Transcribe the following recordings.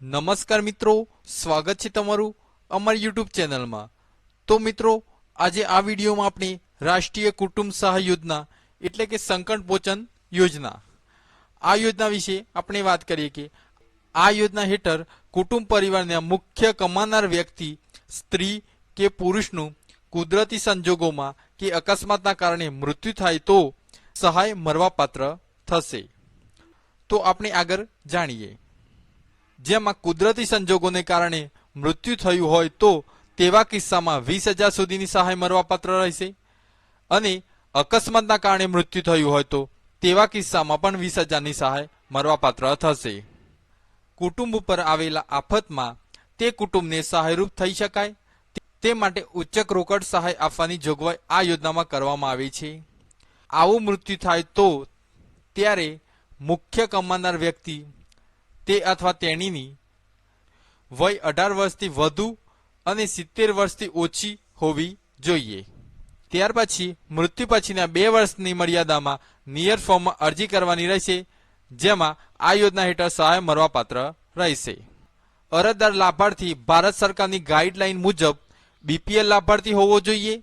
નમસ્કાર મિત્રો, સ્વાગત છે તમારું અમારી યુટ્યુબ ચેનલમાં. તો મિત્રો, આજે આ વિડીયોમાં આપણે રાષ્ટ્રીય કુટુંબ સહાય યોજના, એટલે કે સંકટ પોચન યોજના. આ યોજના વિશે આપણે વાત કરીએ કે આ યોજના હેઠળ કુટુંબ પરિવારના મુખ્ય કમાનાર વ્યક્તિ, સ્ત્રી કે પુરુષનું કુદરતી સંજોગોમાં કે અકસ્માતના કારણે મૃત્યુ થાય તો સહાય મળવાપાત્ર થશે. તો આપણે આગળ જાણીએ. જેમાં કુદરતી સંજોગોને કારણે મૃત્યુ થયું હોય તો તેવા કિસ્સામાં વીસ હજાર સુધીની સહાય મળવાપાત્ર રહેશે. અને અકસ્માતના કારણે મૃત્યુ થયું હોય તો તેવા કિસ્સામાં પણ વીસ હજારની સહાય મળવાપાત્ર થશે. કુટુંબ ઉપર આવેલા આફતમાં તે કુટુંબને સહાયરૂપ થઈ શકાય. તે માટે ઉચ્ચક રોકડ સહાય આપવાની જોગવાઈ આ યોજનામાં કરવામાં આવી છે. આવું મૃત્યુ થાય તો ત્યારે મુખ્ય કમાનાર વ્યક્તિ તે અથવા તેણીની વય અઢાર વર્ષથી વધુ અને સિત્તેર વર્ષથી ઓછી હોવી જોઈએ. ત્યાર પછી, મૃત્યુ પછીના બે વર્ષની મર્યાદામાં નિયર ફોર્મમાં અરજી કરવાની રહેશે, જેમાં આ યોજના હેઠળ સહાય મળવાપાત્ર રહેશે. અરજદાર લાભાર્થી ભારત સરકારની ગાઈડલાઈન મુજબ બીપીએલ લાભાર્થી હોવો જોઈએ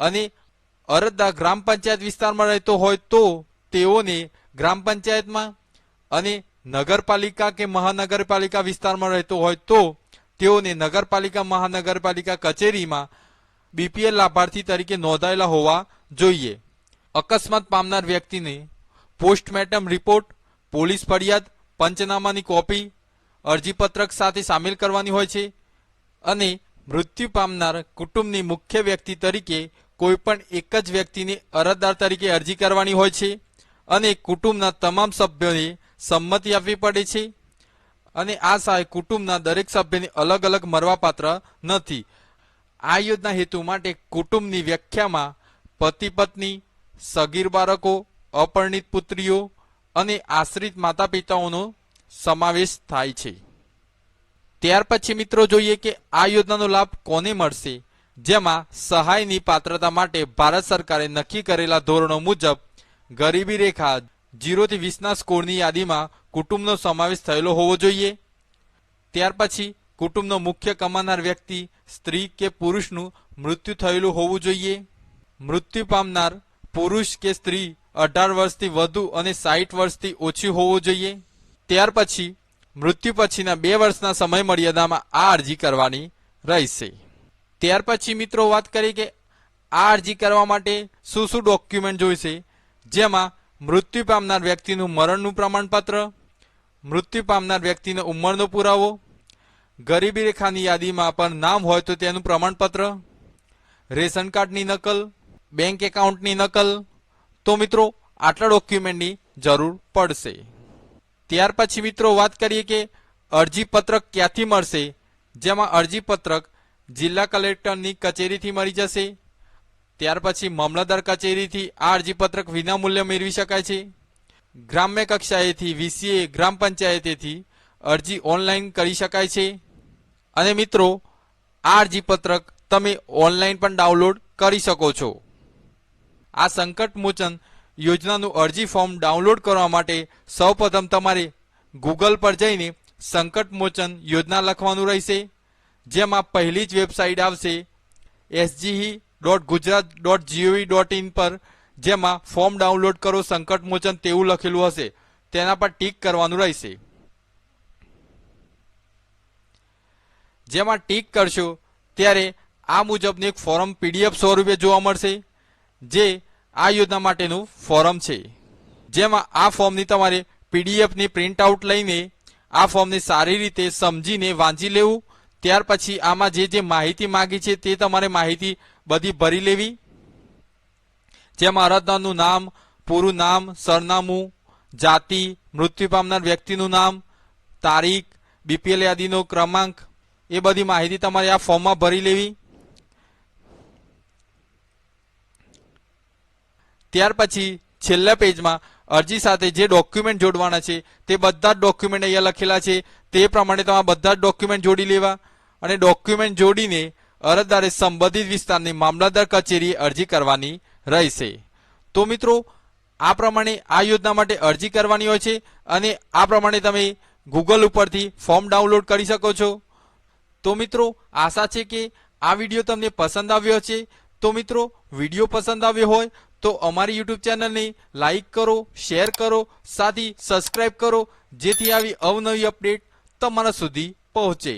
અને અરજદાર ગ્રામ પંચાયત વિસ્તારમાં રહેતો હોય તો તેઓને ગ્રામ પંચાયતમાં અને નગરપાલિકા કે મહાનગરપાલિકા વિસ્તારમાં રહેતો હોય તો તેઓને નગરપાલિકા, મહાનગરપાલિકા કચેરીમાં બીપીએલ લાભાર્થી તરીકે નોંધાયેલા હોવા જોઈએ. અકસ્માત પામનાર વ્યક્તિને પોસ્ટમોર્ટમ રિપોર્ટ, પોલીસ ફરિયાદ, પંચનામાની કોપી, અરજીપત્રક સાથે સામેલ કરવાની હોય છે અને મૃત્યુ પામનાર કુટુંબની મુખ્ય વ્યક્તિ તરીકે કોઈપણ એક જ વ્યક્તિને અરજદાર તરીકે અરજી કરવાની હોય છે અને કુટુંબના તમામ સભ્યોને સંમતિ આપવી પડે છે. અને આ સહાય કુટુંબના દરેક સભ્યને અલગ અલગ મળવાપાત્ર નથી. આ યોજના હેતુ માટે કુટુંબની વ્યાખ્યામાં પતિ પત્ની, સગીર બાળકો, અપરિણિત પુત્રીઓ અને આશ્રિત માતા પિતાઓનો સમાવેશ થાય છે. ત્યાર પછી મિત્રો જોઈએ કે આ યોજનાનો લાભ કોને મળશે? જેમાં સહાયની પાત્રતા માટે ભારત સરકારે નક્કી કરેલા ધોરણો મુજબ ગરીબી રેખા જીરોથી વીસના સ્કોરની યાદીમાં કુટુંબનો સમાવેશ થયેલો હોવો જોઈએ. ત્યાર પછી કુટુંબનો મુખ્ય કમાનાર વ્યક્તિ, સ્ત્રી કે પુરુષનું મૃત્યુ થયેલું હોવું જોઈએ. મૃત્યુ પામનાર પુરુષ કે સ્ત્રી અઢાર વર્ષથી વધુ અને સાઠ વર્ષથી ઓછી હોવું જોઈએ. ત્યાર પછી મૃત્યુ પછીના બે વર્ષના સમય મર્યાદામાં આ અરજી કરવાની રહેશે. ત્યાર પછી મિત્રો વાત કરીએ કે આ અરજી કરવા માટે શું શું ડોક્યુમેન્ટ જોઈશે? જેમાં મૃત્યુ પામનાર વ્યક્તિનું મરણનું પ્રમાણપત્ર, મૃત્યુ પામનાર વ્યક્તિનો ઉંમરનો પુરાવો, ગરીબી રેખાની યાદીમાં પણ નામ હોય તો તેનું પ્રમાણપત્ર, રેશન કાર્ડની નકલ, બેંક એકાઉન્ટની નકલ. તો મિત્રો, આટલા ડોક્યુમેન્ટની જરૂર પડશે. ત્યાર પછી મિત્રો વાત કરીએ કે અરજીપત્રક ક્યાંથી મળશે, જેમાં અરજીપત્રક જિલ્લા કલેક્ટરની કચેરીથી મળી જશે. ત્યાર પછી મામલતદાર કચેરીથી આ અરજીપત્રક વિનામૂલ્ય મેળવી શકાય છે. ગ્રામ્ય કક્ષાએથી વીસીએ, ગ્રામ પંચાયતેથી અરજી ઓનલાઈન કરી શકાય છે. અને મિત્રો, આ અરજીપત્રક તમે ઓનલાઈન પણ ડાઉનલોડ કરી શકો છો. આ સંકટ મોચન યોજનાનું અરજી ફોર્મ ડાઉનલોડ કરવા માટે સૌપ્રથમ તમારે ગૂગલ પર જઈને સંકટ મોચન યોજના લખવાનું રહેશે. જેમાં પહેલી જ વેબસાઇટ આવશે એસજીહી dot Gujarat dot GOV dot in પર, જેમાં ફોર્મ ડાઉનલોડ કરો, સંકટ મોચન તેવું લખેલું હશે. તેના પર ટીક કરવાનું રહેશે. જેમાં ટીક કરશો, ત્યારે આ મુજબનું એક ફોરમ પીડીએફ સ્વરૂપે જોવા મળશે, જે આ યોજના માટેનું ફોરમ છે. જેમાં આ ફોર્મની તમારે પીડીએફની પ્રિન્ટ આઉટ લઈને, આ ફોર્મને સારી રીતે સમજીને વાંચી લેવું ત્યાર પછી આમાં જે જે માહિતી માંગી છે તે તમારે માહિતી બધી ભરી લેવી. જેમાં અરજદારનું નામ, પૂરું નામ, સરનામું, જાતિ, મૃત્યુ પામનાર વ્યક્તિનું નામ, તારીખ બીપીએલ યાદીનો ક્રમાંક, એ બધી માહિતી તમારે આ ફોર્મમાં ભરી લેવી. ત્યાર પછી છેલ્લા પેજમાં અરજી સાથે જે ડોક્યુમેન્ટ જોડવાના છે તે બધા જ ડોક્યુમેન્ટ અહીંયા લખેલા છે. તે પ્રમાણે તમારે બધા જ ડોક્યુમેન્ટ જોડી લેવા. અને ડોક્યુમેન્ટ જોડીને અરજદારે સંબંધિત વિસ્તારની મામલતદાર કચેરીએ અરજી કરવાની રહેશે. તો મિત્રો, આ પ્રમાણે આ યોજના માટે અરજી કરવાની હોય છે અને આ પ્રમાણે તમે ગૂગલ ઉપરથી ફોર્મ ડાઉનલોડ કરી શકો છો. તો મિત્રો, આશા છે કે આ વીડિયો તમને પસંદ આવ્યો છે તો મિત્રો, વીડિયો પસંદ આવ્યો હોય તો અમારી યુટ્યુબ ચેનલને લાઈક કરો શેર કરો, સાથે સબસ્ક્રાઈબ કરો, જેથી આવી અવનવી અપડેટ તમારા સુધી પહોંચે.